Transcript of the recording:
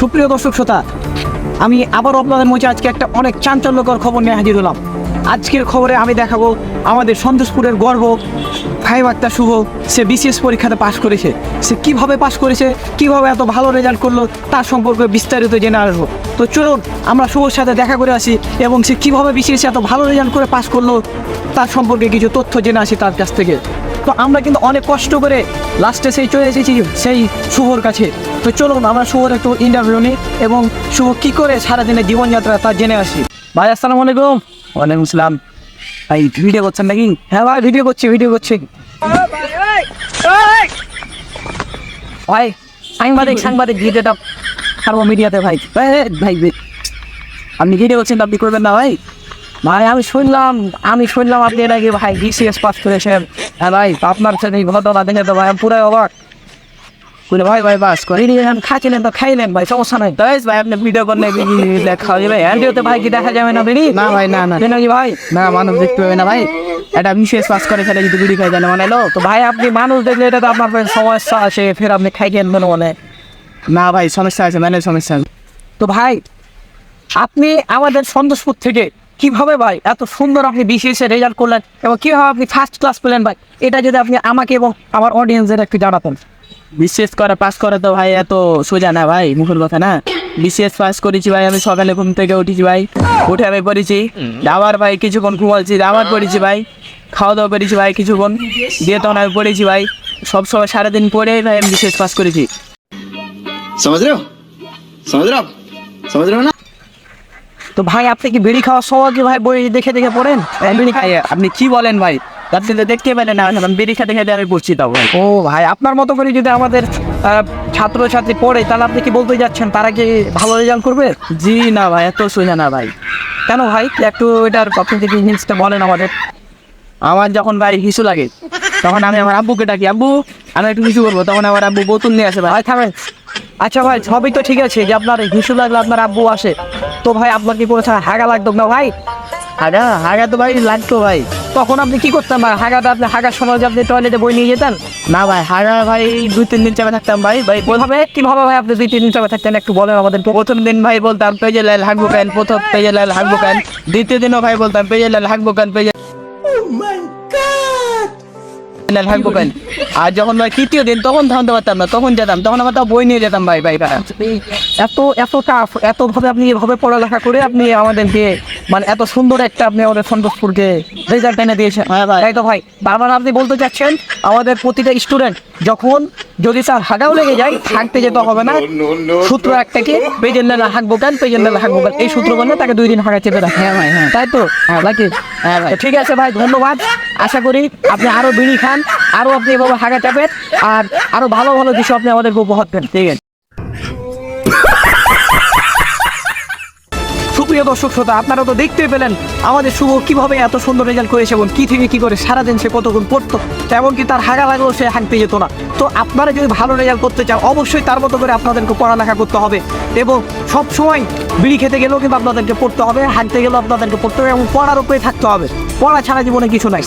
সুপ্রিয় দর্শক শ্রোতা, আমি আবার আপনাদের মধ্যে আজকে একটা অনেক চাঞ্চল্যকর খবর নিয়ে হাজির হলাম। আজকের খবরে আমি দেখাবো আমাদের সন্তোষপুরের গর্ব, ফাইভ আক্তার শুভ, সে বিসিএস পরীক্ষাতে পাশ করেছে। সে কীভাবে পাশ করেছে, কীভাবে এত ভালো রেজাল্ট করল, তার সম্পর্কে বিস্তারিত জেনে আসব। তো চলুন, আমরা শুভর সাথে দেখা করে আসি এবং সে কীভাবে বিসিএস এত ভালো রেজাল্ট করে পাশ করল, তার সম্পর্কে কিছু তথ্য জেনে আসি তার কাছ থেকে। তো আমরা কিন্তু অনেক কষ্ট করে লাস্টে সেই চলে এসেছি, সেই শুভর কাছে। তো চলুন আমরা শুভর একটু ইন্টারভিউ নিই এবং শুভ কী করে সারাদিনের জীবনযাত্রা তা জেনে আসি। ভাই, আসসালামু আলাইকুম। ওয়ালাইকুম আসসালাম ভাই ভিডিও করছেন নাকি? হ্যাঁ ভাই ভিডিও করছি ভিডিও করছি। ভাই, সাংবাদিক সাংবাদিক ভিডিওটা ছাড়বো মিডিয়াতে, ভাই। ভাই আপনি ভিডিও করছেন আপনি করবেন না, ভাই। ভাই, আমি শুনলাম আমি শুনলাম আপনি এর আগে ভাই বিসিএস পাস করেছেন। হ্যাঁ ভাই, আপনার সাথে ঘটনা দেখে তো, ভাই, আমি পুরাই অবাক। বলে ভাই ভাই বাস করে। এখন খাচ্ছিলেন তো খাইলেন ভাই সমস্যা নাই। তাই ভাই আপনি ভিডিও করলে দেখা যাবে হ্যান্ডিওতে ভাই কি দেখা যাবে না বেরি না ভাই, না, না। নাকি ভাই? না মানুষ দেখতে পাবে না ভাই। এটা বিশেষ পাস করে ফেলে যদি বিড়ি খাই জানে মানে তো ভাই আপনি মানুষ দেখলে এটা তো আপনার সমস্যা আছে ফের আপনি খাই খাইছেন মনে মনে। না ভাই সমস্যা আছে মানে সমস্যা তো ভাই আপনি আমাদের সন্তোষপুর থেকে কীভাবে ভাই এত সুন্দর আপনি এ রেজাল্ট করলেন এবং কীভাবে আপনি ফার্স্ট ক্লাস পেলেন ভাই? এটা যদি আপনি আমাকে এবং আমার অডিয়েন্সের একটু জানাতেন। বিশেষ করা পাস করা তো ভাই এত সোজা না ভাই মুখের কথা না? বিশেষ পাস করেছি ভাই আমি সকালে ঘুম থেকে উঠেছি ভাই। উঠে আমি পড়েছি। আবার ভাই কিছুক্ষণ ঘুমালছি আবার পড়েছি ভাই। খাওয়া দাওয়া করেছি ভাই কিছুক্ষণ। দিয়ে তখন আমি পড়েছি ভাই। সব সময় সারাদিন পড়ে ভাই আমি বিশেষ পাস করেছি। সমাজ রেও সমাজ সমাজ না? তো ভাই আপনি কি বিড়ি খাওয়ার সময় কি ভাই বই দেখে দেখে পড়েন? আপনি কি বলেন ভাই? রাত্রে তো দেখতে পেলেন না এখন বিড়ি খেতে খেতে আমি পড়ছি তাও। ও ভাই আপনার মতো করে যদি আমাদের ছাত্রছাত্রী পড়ে তাহলে আপনি কি বলতে যাচ্ছেন? তারা কি ভালো রেজাল্ট করবে? জি না ভাই এত সোজা না ভাই। কেন ভাই? একটু এটার আপনি যদি জিনিসটা বলেন আমাদের। আমার যখন ভাই হিসু লাগে তখন আমি আমার আব্বুকে ডাকি আব্বু আমি একটু হিসু করব। তখন আমার আব্বু বোতল নিয়ে আসে ভাই। ভাই থামেন। আচ্ছা ভাই সবই তো ঠিক আছে যে আপনার হিসু লাগলে আপনার আব্বু আসে। তো ভাই আপনার কি কোনো হাগা লাগতো না ভাই? হাগা? হাগা তো ভাই লাগতো ভাই। তখন আপনি কি করতেন ভাই? হাগাটা আপনি হাগার সময় আপনি টয়লেটে বই নিয়ে যেতেন? না ভাই হাগা ভাই দুই তিন দিন চাপে থাকতাম ভাই। ভাই ওইভাবে কীভাবে? ভাই আপনি দুই তিন দিন সময় থাকতেন? একটু বলেন আমাদের। প্রথম দিন ভাই বলতাম পেজে লাল হাঁকবো কেন? প্রথম পেজে লাল হাঁকবো কেন? দ্বিতীয় দিনও ভাই বলতাম পেজে লাল হাঁকবো কেন? পেজে লাল হাঁকবো কেন? আর যখন ভাই তৃতীয় দিন তখন থামতে পারতাম না তখন যেতাম তখন আমার তাও বই নিয়ে যেতাম ভাই ভাই ভাই। এত এত টাফ এত ভাবে আপনি এভাবে পড়ালেখা করে আপনি আমাদেরকে মানে এত সুন্দর একটা আপনি আমাদের সন্তোষপুরকে রেজাল্ট এনে দিয়েছেন। হ্যাঁ ভাই। তাই তো ভাই? তার মানে আপনি বলতে চাচ্ছেন আমাদের প্রতিটা স্টুডেন্ট যখন যদি স্যার হাগাও লেগে যায় হাঁকতে যেতে হবে না। সূত্র একটাকে পেজের নেলা হাঁকবো কেন? পেজের নেলা হাঁকবো কেন? এই সূত্র বললে তাকে দুই দিন হাঁকা চেপে রাখে হ্যাঁ ভাই হ্যাঁ। তাই তো? হ্যাঁ নাকি? হ্যাঁ ভাই। ঠিক আছে ভাই ধন্যবাদ। আশা করি আপনি আরও বিড়ি খান আরও আপনি এভাবে হাগা চাপেন আর আরও ভালো ভালো কিছু আপনি আমাদেরকে উপহার দেন। ঠিক আছে। সুপ্রিয় দর্শক শ্রোতা, আপনারা তো দেখতে পেলেন আমাদের শুভ কীভাবে এত সুন্দর রেজাল্ট করেছে এবং কী থেকে কী করে সারাদিন সে কতক্ষণ পড়তো তেমনকি তার হাগা লাগলেও সে হাঁকতে যেত না। তো আপনারা যদি ভালো রেজাল্ট করতে চান, অবশ্যই তার মতো করে আপনাদেরকে পড়ালেখা করতে হবে এবং সবসময় বিড়ি খেতে গেলেও কিন্তু আপনাদেরকে পড়তে হবে হাঁটতে গেলেও আপনাদেরকে পড়তে হবে এবং পড়ার উপরে থাকতে হবে। পড়া ছাড়া জীবনে কিছু নাই।